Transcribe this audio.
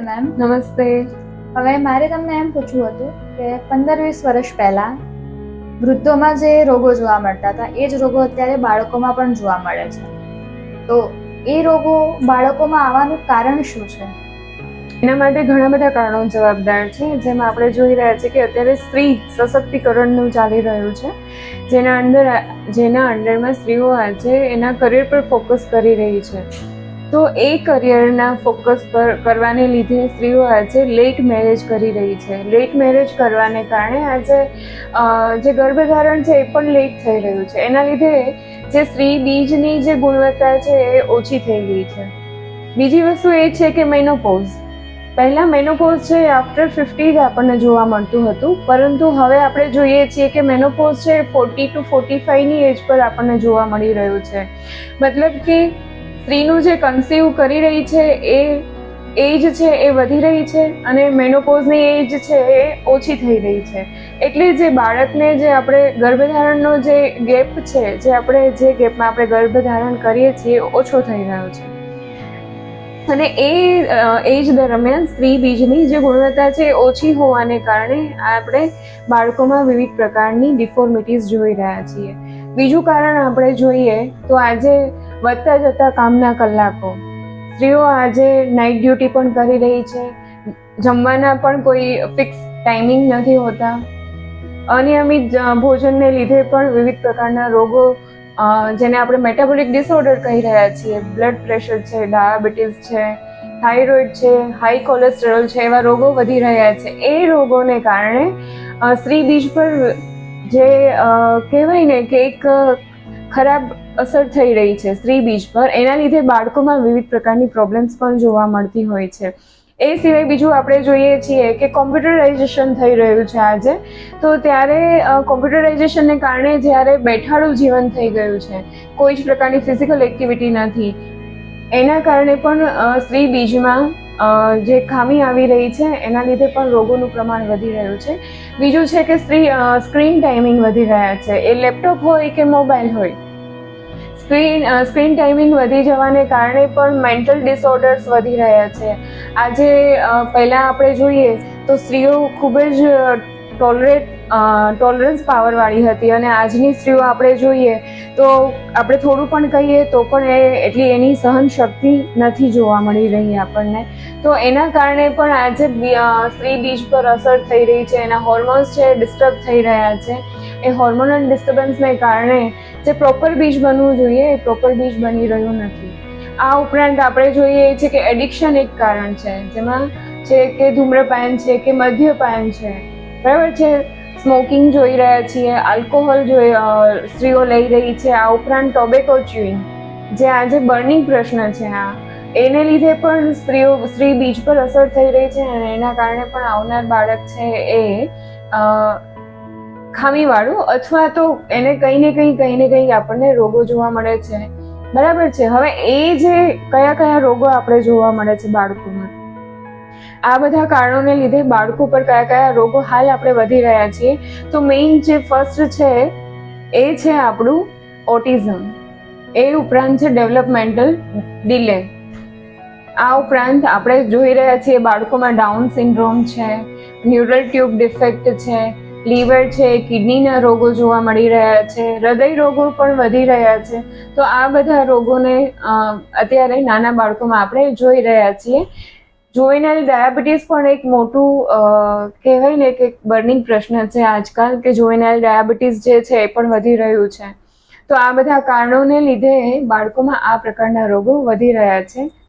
Ma'am. નમસ્તે. હવે મારે તમને એમ પૂછવું હતું કે પંદર વીસ વર્ષ પહેલાં વૃદ્ધોમાં જે રોગો જોવા મળતા હતા એ જ રોગો અત્યારે બાળકોમાં પણ જોવા મળે છે. તો એ રોગો બાળકોમાં આવવાનું કારણ શું છે? એના માટે ઘણા બધા કારણો જવાબદાર છે. જેમાં આપણે જોઈ રહ્યા છીએ કે અત્યારે સ્ત્રી સશક્તિકરણનું ચાલી રહ્યું છે. જેના અંદર જેના અંડરમાં સ્ત્રીઓ આજે એના કરિયર પર ફોકસ કરી રહી છે. તો એ કરિયરના ફોકસ પર કરવાને લીધે સ્ત્રીઓ આજે લેટ મેરેજ કરી રહી છે. લેટ મેરેજ કરવાને કારણે આજે જે ગર્ભધારણ છે એ પણ લેટ થઈ રહ્યું છે. એના લીધે જે સ્ત્રી બીજની જે ગુણવત્તા છે એ ઓછી થઈ ગઈ છે. બીજી વસ્તુ એ છે કે મેનોપોઝ પહેલાં મેનોપોઝ છે આફ્ટર ફિફ્ટી જ આપણને જોવા મળતું હતું, પરંતુ હવે આપણે જોઈએ છીએ કે મેનોપોઝ છે ફોર્ટી ટુ ફોર્ટી ફાઈવની એજ પર આપણને જોવા મળી રહ્યું છે. મતલબ કે સ્ત્રીનું જે કન્સીવ કરી રહી છે એ એજ છે એ વધી રહી છે અને મેનોપોઝની એજ છે એ ઓછી થઈ રહી છે. એટલે જે બાળકને જે આપણે ગર્ભધારણનો જે ગેપ છે, જે આપણે જે ગેપમાં આપણે ગર્ભધારણ કરીએ છીએ ઓછો થઈ રહ્યો છે. અને એ એજ દરમિયાન સ્ત્રી બીજની જે ગુણવત્તા છે ઓછી હોવાને કારણે આપણે બાળકોમાં વિવિધ પ્રકારની ડિફોર્મિટીઝ જોઈ રહ્યા છીએ. બીજું કારણ આપણે જોઈએ તો આજે વધતા જતા કામના કલાકો. સ્ત્રીઓ આજે નાઇટ ડ્યુટી પણ કરી રહી છે. જમવાના પણ કોઈ ફિક્સ ટાઈમિંગ નથી હોતા. અનિયમિત ભોજનને લીધે પણ વિવિધ પ્રકારના રોગો જેને આપણે મેટાબોલિક ડિસઓર્ડર કહી રહ્યા છીએ. બ્લડ પ્રેશર છે ડાયાબિટીસ છે થાઇરોઇડ છે હાઈ કોલેસ્ટેરોલ છે, એવા રોગો વધી રહ્યા છે. એ રોગોને કારણે સ્ત્રી બીજ પર જે કહેવાય ને કે એક ખરાબ અસર થઈ રહી છે સ્ત્રી બીજ પર. એના લીધે બાળકોમાં વિવિધ પ્રકારની પ્રોબ્લેમ્સ પણ જોવા મળતી હોય છે. એ સિવાય બીજું આપણે જોઈએ છીએ કે કોમ્પ્યુટરાઇઝેશન થઈ રહ્યું છે આજે. તો ત્યારે કોમ્પ્યુટરાઇઝેશનને કારણે જ્યારે બેઠાડું જીવન થઈ ગયું છે, કોઈ જ પ્રકારની ફિઝિકલ એક્ટિવિટી નથી. એના કારણે પણ સ્ત્રી બીજમાં જે ખામી આવી રહી છે, એના લીધે પણ રોગોનું પ્રમાણ વધી રહ્યું છે. બીજું છે કે સ્ત્રી સ્ક્રીન ટાઈમિંગ વધી રહ્યા છે. એ લેપટોપ હોય કે મોબાઈલ હોય સ્ક્રીન સ્ક્રીન ટાઈમિંગ વધી જવાને કારણે પણ મેન્ટલ ડિસઓર્ડર્સ વધી રહ્યા છે. આજે પહેલાં આપણે જોઈએ તો સ્ત્રીઓ ખૂબ જ ટોલરેટ ટોલરન્સ પાવરવાળી હતી અને આજની સ્ત્રીઓ આપણે જોઈએ તો આપણે થોડું પણ કહીએ તો પણ એ એટલી એની સહન શક્તિ નથી જોવા મળી રહી આપણને. તો એના કારણે પણ આજે સ્ત્રી બીજ પર અસર થઈ રહી છે, એના હોર્મોન્સ છે ડિસ્ટર્બ થઈ રહ્યા છે. એ હોર્મોનલ ડિસ્ટર્બન્સને કારણે જે પ્રોપર બીજ બનવું જોઈએ એ પ્રોપર બીજ બની રહ્યું નથી. આ ઉપરાંત આપણે જોઈએ છે કે એડિક્શન એક કારણ છે, જેમાં છે કે ધૂમ્રપાન છે કે મદ્યપાન છે. બરાબર છે? સ્મોકિંગ જોઈ રહ્યા છીએ આલ્કોહોલ જોઈ સ્ત્રીઓ લઈ રહી છે, આ ઉપરાંત ટોબેકો ચ્યુઇંગ જે આજે બર્નિંગ પ્રશ્ન છે આ. એને લીધે પણ સ્ત્રીઓ, સ્ત્રી બીજ પર અસર થઈ રહી છે અને એના કારણે પણ આવનાર બાળક છે એ ખામીવાળું અથવા તો એને કંઈ કંઈ કંઈ કંઈ આપણને રોગો જોવા મળે છે. બરાબર છે? હવે એ જે કયા કયા રોગો આપણે જોવા મળે છે બાળકોમાં? આ બધા કારણોને લીધે બાળકો પર કયા કયા રોગો હાલ આપણે વધી રહ્યા છીએ. તો મેઇન જે ફર્સ્ટ છે એ છે આપણું ઓટિઝમ એ ઉપરાંત છે ડેવલપમેન્ટલ ડિલે આ ઉપરાંત આપણે જોઈ રહ્યા છીએ બાળકોમાં ડાઉન સિન્ડ્રોમ છે ન્યુરલ ટ્યુબ ડિફેક્ટ છે લીવર છે કિડનીના રોગો જોવા મળી રહ્યા છે, હૃદય રોગો પણ વધી રહ્યા છે. તો આ બધા રોગોને અત્યારે નાના બાળકોમાં આપણે જોઈ રહ્યા છીએ. જોવેનાલ ડાયાબિટીસ પણ એક મોટું કહેવાય ને કે બર્નિંગ પ્રશ્ન છે આજકાલ કે જોવેનાલ ડાયાબિટીસ જે છે એ પણ વધી રહ્યું છે. તો આ બધા કારણોને લીધે બાળકોમાં આ પ્રકારના રોગો વધી રહ્યા છે.